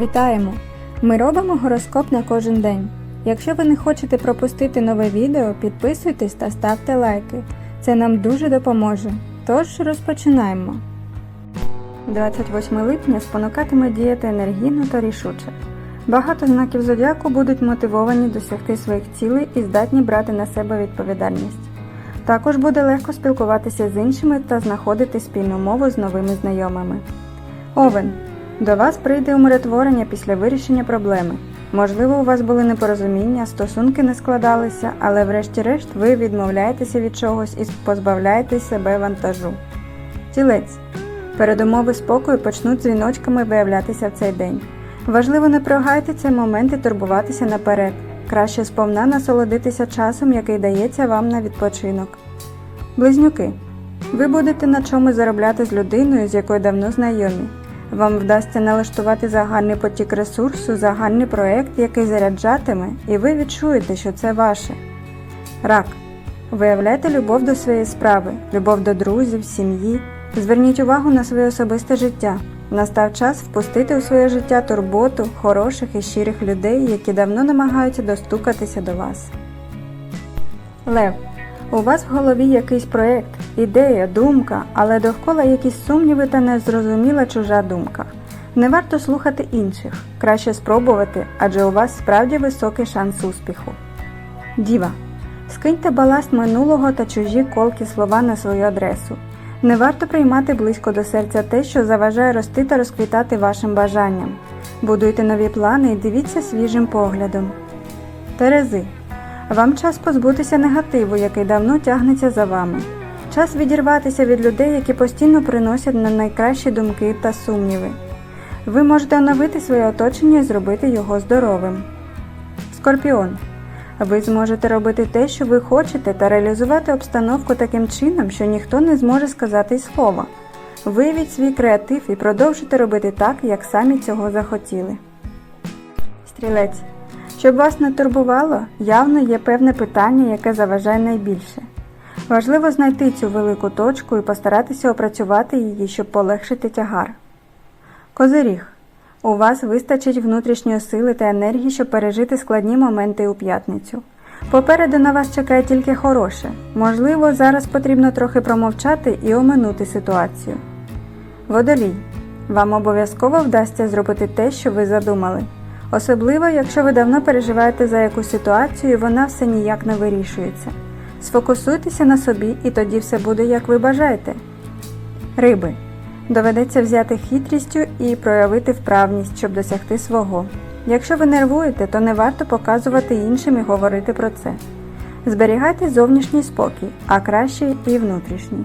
Вітаємо! Ми робимо гороскоп на кожен день. Якщо ви не хочете пропустити нове відео, підписуйтесь та ставте лайки. Це нам дуже допоможе. Тож розпочинаємо. 28 липня спонукатиме діяти енергійно та рішуче. Багато знаків зодіаку будуть мотивовані досягти своїх цілей і здатні брати на себе відповідальність. Також буде легко спілкуватися з іншими та знаходити спільну мову з новими знайомими. Овен. До вас прийде умиротворення після вирішення проблеми. Можливо, у вас були непорозуміння, стосунки не складалися, але врешті-решт ви відмовляєтеся від чогось і позбавляєте себе вантажу. Тілець. Передумови спокою почнуть дзвіночками виявлятися в цей день. Важливо не прогайте цей момент і турбуватися наперед. Краще сповна насолодитися часом, який дається вам на відпочинок. Близнюки. Ви будете на чому заробляти з людиною, з якою давно знайомі. Вам вдасться налаштувати загальний потік ресурсу, загальний проект, який заряджатиме, і ви відчуєте, що це ваше. Рак. Виявляйте любов до своєї справи, любов до друзів, сім'ї. Зверніть увагу на своє особисте життя. Настав час впустити у своє життя турботу хороших і щирих людей, які давно намагаються достукатися до вас. Лев. У вас в голові якийсь проєкт, ідея, думка, але довкола якісь сумніви та незрозуміла чужа думка. Не варто слухати інших, краще спробувати, адже у вас справді високий шанс успіху. Діва. Скиньте баласт минулого та чужі колкі слова на свою адресу. Не варто приймати близько до серця те, що заважає рости та розквітати вашим бажанням. Будуйте нові плани і дивіться свіжим поглядом. Терези. Вам час позбутися негативу, який давно тягнеться за вами. Час відірватися від людей, які постійно приносять на найкращі думки та сумніви. Ви можете оновити своє оточення і зробити його здоровим. Скорпіон. Ви зможете робити те, що ви хочете, та реалізувати обстановку таким чином, що ніхто не зможе сказати й слова. Виявіть свій креатив і продовжуйте робити так, як самі цього захотіли. Стрілець. Щоб вас не турбувало, явно є певне питання, яке заважає найбільше. Важливо знайти цю велику точку і постаратися опрацювати її, щоб полегшити тягар. Козиріг. У вас вистачить внутрішньої сили та енергії, щоб пережити складні моменти у п'ятницю. Попереду на вас чекає тільки хороше. Можливо, зараз потрібно трохи промовчати і оминути ситуацію. Водолій. Вам обов'язково вдасться зробити те, що ви задумали. Особливо, якщо ви давно переживаєте за якусь ситуацію і вона все ніяк не вирішується. Сфокусуйтеся на собі і тоді все буде, як ви бажаєте. Риби. Доведеться взяти хитрістю і проявити вправність, щоб досягти свого. Якщо ви нервуєте, то не варто показувати іншим і говорити про це. Зберігайте зовнішній спокій, а краще і внутрішній.